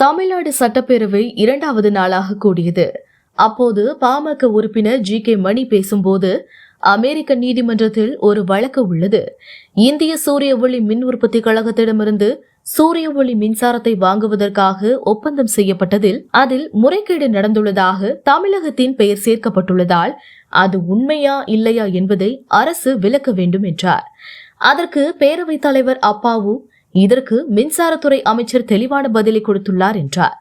தமிழ்நாடு சட்டப்பேரவை இரண்டாவது நாளாக கூடியது. அப்போது பாமக உறுப்பினர் ஜி கே மணி பேசும்போது அமெரிக்க நீதிமன்றத்தில் ஒரு வழக்கு உள்ளது. இந்திய சூரிய ஒளி மின் உற்பத்தி கழகத்திடமிருந்து சூரிய ஒளி மின்சாரத்தை வாங்குவதற்காக ஒப்பந்தம் செய்யப்பட்டதில் அதில் முறைகேடு நடந்துள்ளதாக தமிழகத்தின் பெயர் சேர்க்கப்பட்டுள்ளதால் அது உண்மையா இல்லையா என்பதை அரசு விளக்க வேண்டும் என்றார். அதற்கு பேரவைத் தலைவர் அப்பாவு இதற்கு மின்சாரத்துறை அமைச்சர் தெளிவான பதிலை கொடுத்துள்ளார் என்றார்.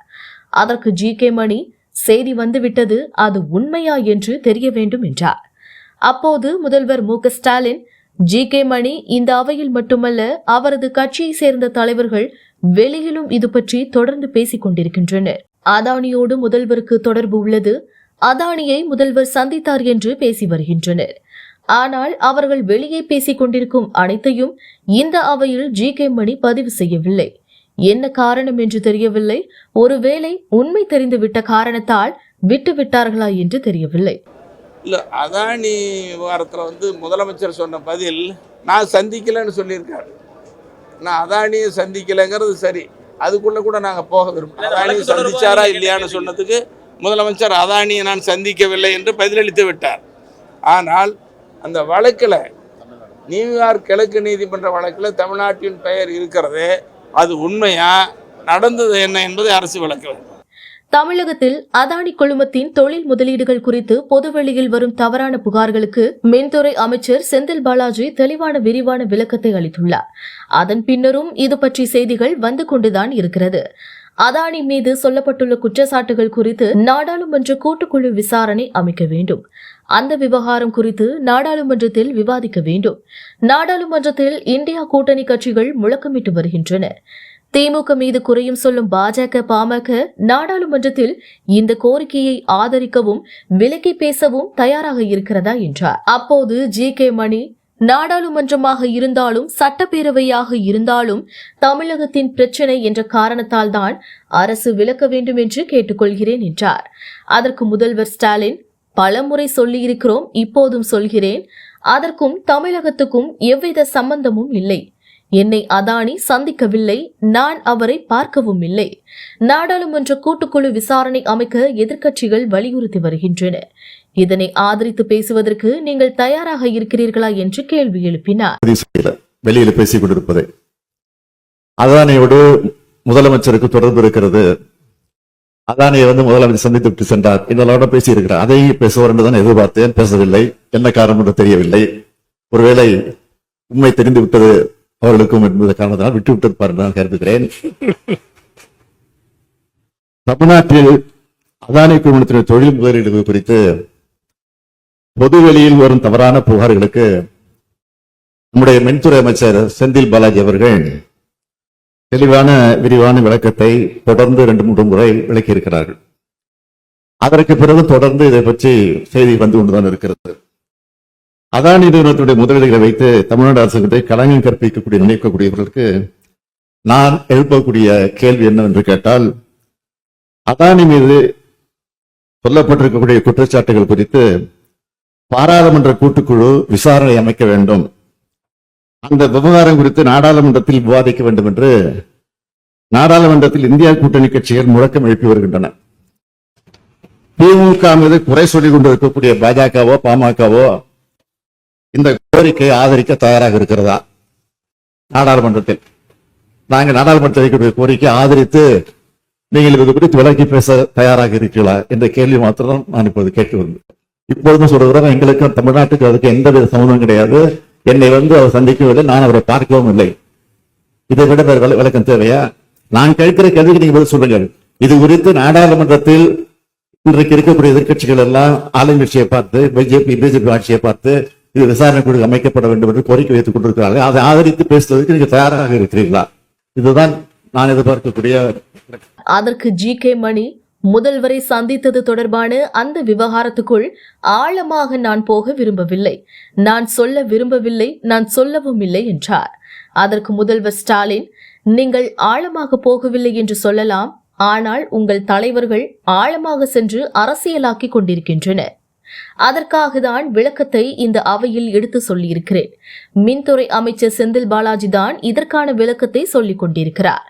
அதற்கு ஜி கே மணி செய்தி வந்துவிட்டது அது உண்மையா என்று தெரிய வேண்டும் என்றார். அப்போது முதல்வர் மு ஸ்டாலின் ஜி கே மணி இந்த அவையில் மட்டுமல்ல அவரது கட்சியை சேர்ந்த தலைவர்கள் வெளியிலும் இது பற்றி தொடர்ந்து பேசிக் கொண்டிருக்கின்றனர். அதானியோடு முதல்வருக்கு தொடர்பு உள்ளது. அதானியை முதல்வர் சந்தித்தார் என்று பேசி வருகின்றனர். ஆனால் அவர்கள் வெளியே பேசிக் கொண்டிருக்கும் அனைத்தையும் இந்த அவையில் ஜி கே மணி பதிவு செய்யவில்லை. என்ன காரணம் என்று தெரியவில்லை. ஒருவேளை உண்மை தெரிந்துவிட்ட காரணத்தால் விட்டு விட்டார்களா என்று தெரியவில்லை. இல்லை அதானி விவகாரத்தில் வந்து முதலமைச்சர் சொன்ன பதில் நான் சந்திக்கலைன்னு சொல்லியிருக்காரு. நான் அதானியை சந்திக்கலைங்கிறது சரி. அதுக்குள்ளே கூட நாங்கள் போக விரும்புகிறோம் அதானியை சந்திச்சாரா இல்லையான்னு சொன்னதுக்கு முதலமைச்சர் அதானியை நான் சந்திக்கவில்லை என்று பதிலளித்து விட்டார். ஆனால் அந்த வழக்கில் நியூயார்க் கிழக்கு நீதிமன்ற வழக்கில் தமிழ்நாட்டின் பெயர் இருக்கிறது அது உண்மையா? நடந்தது என்ன என்பதை அரசு விளக்க வேண்டும். தமிழகத்தில் அதானி குழுமத்தின் தொழில் முதலீடுகள் குறித்து பொதுவெளியில் வரும் தவறான புகார்களுக்கு மின்துறை அமைச்சர் செந்தில் பாலாஜி தெளிவான விரிவான விளக்கத்தை அளித்துள்ளார். அதன் பின்னரும் இது பற்றி செய்திகள் வந்து கொண்டுதான் இருக்கிறது. அதானி மீது சொல்லப்பட்டுள்ள குற்றச்சாட்டுகள் குறித்து நாடாளுமன்ற கூட்டுக்குழு விசாரணை அமைக்க வேண்டும். அந்த விவகாரம் குறித்து நாடாளுமன்றத்தில் விவாதிக்க வேண்டும். நாடாளுமன்றத்தில் இந்தியா கூட்டணி கட்சிகள் முழக்கமிட்டு வருகின்றன. திமுக மீது குறையும் சொல்லும் பாஜக பாமக நாடாளுமன்றத்தில் இந்த கோரிக்கையை ஆதரிக்கவும் விலக்கி பேசவும் தயாராக இருக்கிறதா என்றார். அப்போது ஜி கே மணி நாடாளுமன்றமாக இருந்தாலும் சட்டப்பேரவையாக இருந்தாலும் தமிழகத்தின் பிரச்சனை என்ற காரணத்தால் தான் அரசு விளக்க வேண்டும் என்று கேட்டுக்கொள்கிறேன் என்றார். அதற்கு முதல்வர் ஸ்டாலின் பலமுறை சொல்லியிருக்கிறோம் இப்போதும் சொல்கிறேன். அதற்கும் தமிழகத்துக்கும் எவ்வித சம்பந்தமும் இல்லை. என்னை அதானி சந்திக்கவில்லை நான் அவரை பார்க்கவும் இல்லை. நாடாளுமன்ற கூட்டுக்குழு விசாரணை அமைக்க எதிர்க்கட்சிகள் வலியுறுத்தி வருகின்றன. இதனை ஆதரித்து பேசுவதற்கு நீங்கள் தயாராக இருக்கிறீர்களா என்று கேள்வி எழுப்பினார். வெளியில் வெளியில பேசிக் கொண்டிருப்பது. அதானியோடு முதலமைச்சருக்கு தொடர்பு இருக்கிறது. அதானியை வந்து முதலமைச்சர் சந்தித்து விட்டு சென்றார். இதனோட பேசி இருக்கிறார் அதை பேசுவார் என்றுதான் எதிர்பார்த்தேன். பேசவில்லை. என்ன காரணம் என்று தெரியவில்லை. ஒருவேளை உண்மை தெரிந்து விட்டது அவர்களுக்கும் என்பது காரணத்தினால் விட்டு விட்டிருப்பார் என்று நான் கருதுகிறேன். தமிழ்நாட்டில் அதானி குழுமத்தின் தொழில் முதலீடுகள் குறித்து பொதுவெளியில் வரும் தவறான புகார்களுக்கு நம்முடைய மின்துறை அமைச்சர் செந்தில் பாலாஜி அவர்கள் தெளிவான விரிவான விளக்கத்தை தொடர்ந்து ரெண்டு மூன்று முறை விளக்கியிருக்கிறார்கள். அதற்கு பிறகு தொடர்ந்து இதை பற்றி செய்தி வந்து கொண்டுதான் இருக்கிறது. அதானி நிறுவனத்துடைய முதலீடுகளை வைத்து தமிழ்நாடு அரசுகிட்ட களங்கம் கற்பிக்கக்கூடிய நினைக்கக்கூடியவர்களுக்கு நான் எழுப்பக்கூடிய கேள்வி என்னவென்று கேட்டால் அதானி மீது சொல்லப்பட்டிருக்கக்கூடிய குற்றச்சாட்டுகள் குறித்து பாராளுமன்ற கூட்டுக்குழு விசாரணை அமைக்க வேண்டும். அந்த விவகாரம் குறித்து நாடாளுமன்றத்தில் விவாதிக்க வேண்டும் என்று நாடாளுமன்றத்தில் இந்தியா கூட்டணி கட்சிகள் முழக்கம் எழுப்பி வருகின்றன. திமுக மீது குறை சொல்லிக் கொண்டிருக்கக்கூடிய பாஜகவோ பாமகவோ இந்த கோரிக்கையை ஆதரிக்க தயாராக இருக்கிறதா? நாடாளுமன்றத்தில். நாங்கள் நாடாளுமன்றத்தில் இருக்கக்கூடிய கோரிக்கையை ஆதரித்து நீங்கள் இது குறித்து விலக்கி பேச தயாராக இருக்கிறீர்களா? என்ற கேள்வி மாத்திரம் நான் இப்போது கேட்டு வந்தேன் இப்பொழுதும் சொல்கிறோம் எங்களுக்கு தமிழ்நாட்டுக்கு அதுக்கு எந்த வித சம்மந்தம் கிடையாது. என்னை வந்து அவர் சந்திக்கவில்லை நான் அவரை பார்க்கவும் இல்லை. இதை விட வேறு விளக்கம் தேவையா? நான் கேட்கிற கேள்விக்கு நீங்க பதில் சொல்லுங்கள். இது குறித்து நாடாளுமன்றத்தில் இன்றைக்கு இருக்கக்கூடிய எதிர்க்கட்சிகள் எல்லாம் ஆளுங்கட்சியை பார்த்து பிஜேபி பிஜேபி ஆட்சியை பார்த்து இது விசாரணை குழு அமைக்கப்பட வேண்டும் என்று கோரிக்கை வைத்துக் கொண்டிருக்கிறார்கள். அதை ஆதரித்து பேசுவதற்கு நீங்க தயாராக இருக்கிறீர்களா? இதுதான் நான் எதிர்பார்க்கக்கூடிய அதற்கு ஜி கே மணி முதல்வரை சந்தித்தது தொடர்பான அந்த விவகாரத்துக்குள் ஆழமாக நான் போக விரும்பவில்லை. நான் சொல்ல விரும்பவில்லை நான் சொல்லவும் இல்லை என்றார். அதற்கு முதல்வர் ஸ்டாலின் நீங்கள் ஆழமாக போகவில்லை என்று சொல்லலாம் ஆனால் உங்கள் தலைவர்கள் ஆழமாக சென்று அரசியலாக்கி கொண்டிருக்கின்றனர். அதற்காக தான் விளக்கத்தை இந்த அவையில் எடுத்து சொல்லியிருக்கிறேன். மின்துறை அமைச்சர் செந்தில் பாலாஜி தான் இதற்கான விளக்கத்தை சொல்லிக் கொண்டிருக்கிறார்.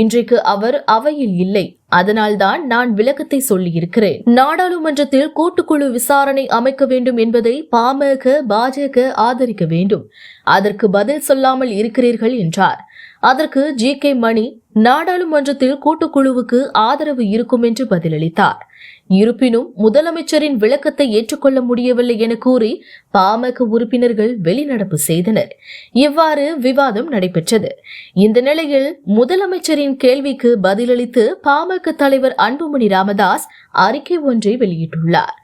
இன்றைக்கு அவர் அவையில் இல்லை. அதனால்தான் நான் விளக்கத்தை சொல்லியிருக்கிறேன். நாடாளுமன்றத்தில் கூட்டுக்குழு விசாரணை அமைக்க வேண்டும் என்பதை பாமக பாஜக ஆதரிக்க வேண்டும். அதற்கு பதில் சொல்லாமல் இருக்கிறீர்கள் என்றார். அதற்கு ஜி கே மணி நாடாளுமன்றத்தில் கூட்டுக்குழுவுக்கு ஆதரவு இருக்கும் என்று பதிலளித்தார். இருப்பினும் முதலமைச்சரின் விளக்கத்தை ஏற்றுக்கொள்ள முடியவில்லை என கூறி பாமக உறுப்பினர்கள் வெளிநடப்பு செய்தனர். இவ்வாறு விவாதம் நடைபெற்றது. இந்த நிலையில் முதலமைச்சரின் கேள்விக்கு பதிலளித்து பாமக தலைவர் அன்புமணி ராமதாஸ் அறிக்கை ஒன்றை வெளியிட்டுள்ளார்.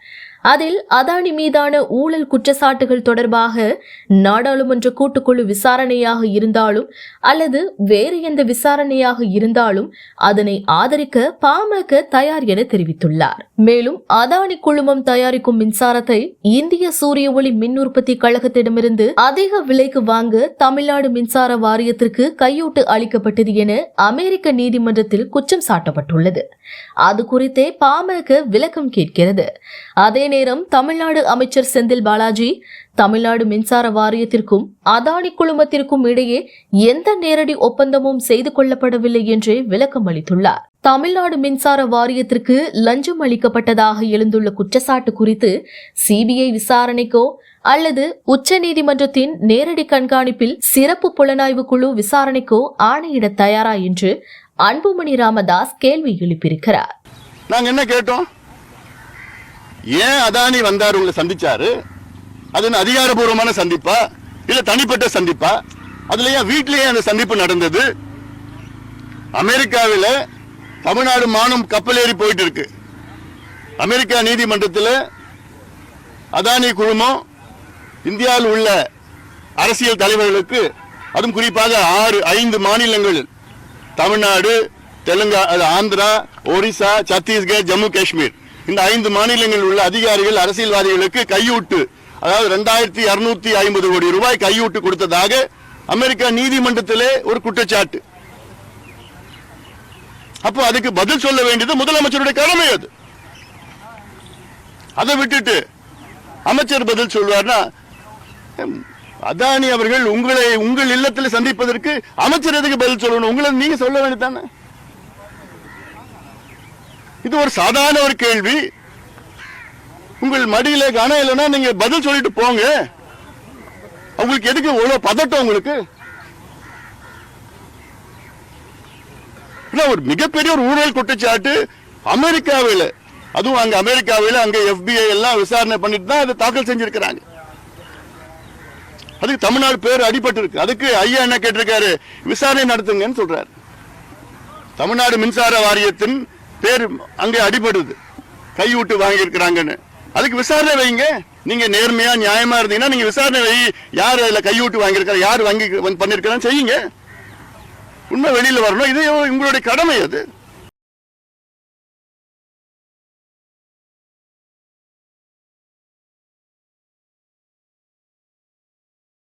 அதில் அதானி மீதான ஊழல் குற்றச்சாட்டுகள் தொடர்பாக நாடாளுமன்ற கூட்டுக்குழு விசாரணையாக இருந்தாலும் அல்லது வேறு எந்த விசாரணையாக இருந்தாலும் அதனை ஆதரிக்க பாமக தயார் என தெரிவித்துள்ளார். மேலும் அதானி குழுமம் தயாரிக்கும் மின்சாரத்தை இந்திய சூரிய ஒளி மின் உற்பத்தி கழகத்திடமிருந்து அதிக விலைக்கு வாங்க தமிழ்நாடு மின்சார வாரியத்திற்கு கையூட்டு அளிக்கப்பட்டது என அமெரிக்க நீதிமன்றத்தில் குற்றம் சாட்டப்பட்டுள்ளது. அது குறித்தே பாமக விளக்கம் கேட்கிறது. அதே நேரம் தமிழ்நாடு அமைச்சர் செந்தில் பாலாஜி தமிழ்நாடு மின்சார வாரியத்திற்கும் அதானி குழுமத்திற்கும் இடையே எந்த நேரடி ஒப்பந்தமும் செய்து கொள்ளப்படவில்லை என்று விளக்கம் அளித்துள்ளார். தமிழ்நாடு மின்சார வாரியத்திற்கு லஞ்சம் அளிக்கப்பட்டதாக எழுந்துள்ள குற்றச்சாட்டு குறித்து சிபிஐ விசாரணைக்கோ அல்லது உச்சநீதிமன்றத்தின் நேரடி கண்காணிப்பில் சிறப்பு புலனாய்வு குழு விசாரணைக்கோ ஆணையிட தயாரா என்று அன்புமணி ராமதாஸ் கேள்வி எழுப்பியிருக்கிறார். நாங்க என்ன கேட்டோம்? ஏன் அதானி வந்தார் உங்களை சந்திச்சாரு? அது அதிகாரபூர்வமான சந்திப்பா? இல்ல தனிப்பட்ட சந்திப்பா? அதுல ஏன் வீட்டிலேயே அந்த சந்திப்பு நடந்தது? அமெரிக்காவில் தமிழ்நாடு மானம் கப்பல் ஏறி போயிட்டு இருக்கு அமெரிக்கா நீதிமன்றத்தில் அதானி குழுமம் இந்தியாவில் உள்ள அரசியல் தலைவர்களுக்கு அதுவும் குறிப்பாக ஆறு ஐந்து மாநிலங்கள் தமிழ்நாடு தெலுங்கா அது ஆந்திரா ஒரிசா சத்தீஸ்கர் ஜம்மு காஷ்மீர். இந்த ஐந்து மாநிலங்களில் உள்ள அதிகாரிகள் அரசியல்வாதிகளுக்கு கையூட்டு அதாவது ரெண்டாயிரத்தி இருநூத்தி ஐம்பது கோடி ரூபாய் கையூட்டு கொடுத்ததாக அமெரிக்கா நீதிமன்றத்திலே ஒரு குற்றச்சாட்டு. அப்போ அதுக்கு பதில் சொல்ல வேண்டியது முதலமைச்சருடைய கடமை அது. அதை விட்டுட்டு அமைச்சர் பதில் சொல்வார்னா அதானி அவர்கள் உங்களை உங்கள் இல்லத்தில் சந்திப்பதற்கு அமைச்சர் எதுக்கு பதில் சொல்லணும்? உங்களை நீங்க சொல்ல வேண்டியதானே இது ஒரு சாதாரண ஒரு கேள்வி. உங்கள் மடியில கனம் இல்லைன்னா நீங்க பதில் சொல்லிட்டு போங்க. உங்களுக்கு எதுக்கு இவ்வளவு பதட்டம் உங்களுக்கு? ஒரு மிகப்பெரிய ஒரு ஊழல் குற்றச்சாட்டு அமெரிக்காவில். அதுவும் அங்க அமெரிக்காவில் அங்க எஃபிஐ எல்லாம் விசாரணை பண்ணிட்டு தான் அதை தாக்கல் செஞ்சிருக்கிறாங்க. அதுக்கு தமிழ்நாடு பேர் அடிபட்டு இருக்கு அதுக்கு ஐயா என்ன கேட்டிருக்காரு? விசாரணை நடத்துங்கன்னு சொல்றாரு. தமிழ்நாடு மின்சார வாரியத்தின் பேர் அங்கே அடிபடுது. கையூட்டு வாங்கியிருக்கிறாங்கன்னு. அதுக்கு விசாரணை வைங்க. நீங்க நேர்மையா நியாயமா இருந்தீங்கன்னா நீங்க விசாரணை வை. யார் அதில் கையூட்டு வாங்கியிருக்காரு யார் வாங்கி பண்ணியிருக்கிறான்னு செய்யுங்க. உண்மை வெளியில் வரணும். இது உங்களுடைய கடமை அது.